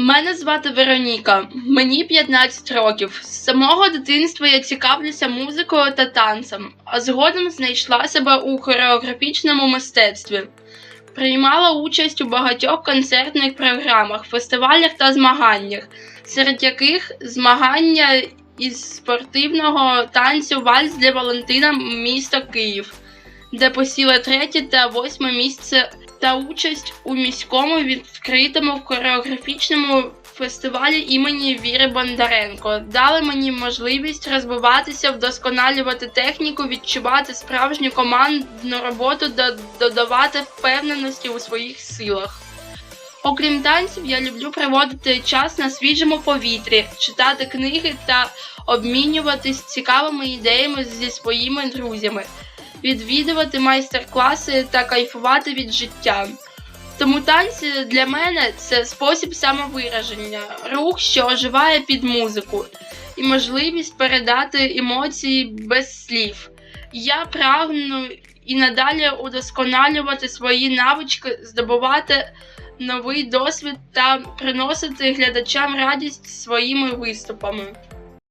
Мене звати Вероніка, мені 15 років. З самого дитинства я цікавлюся музикою та танцем, а згодом знайшла себе у хореографічному мистецтві. Приймала участь у багатьох концертних програмах, фестивалях та змаганнях, серед яких змагання із спортивного танцю Вальс для Валентина місто Київ, де посіла третє та восьме місце та участь у міському відкритому хореографічному фестивалі імені Віри Бондаренко. Дали мені можливість розвиватися, вдосконалювати техніку, відчувати справжню командну роботу та додавати впевненості у своїх силах. Окрім танців, я люблю проводити час на свіжому повітрі, читати книги та обмінюватись цікавими ідеями зі своїми друзями, відвідувати майстер-класи та кайфувати від життя. Тому танці для мене це спосіб самовираження, рух, що оживає під музику, і можливість передати емоції без слів. Я прагну і надалі удосконалювати свої навички, здобувати новий досвід та приносити глядачам радість своїми виступами.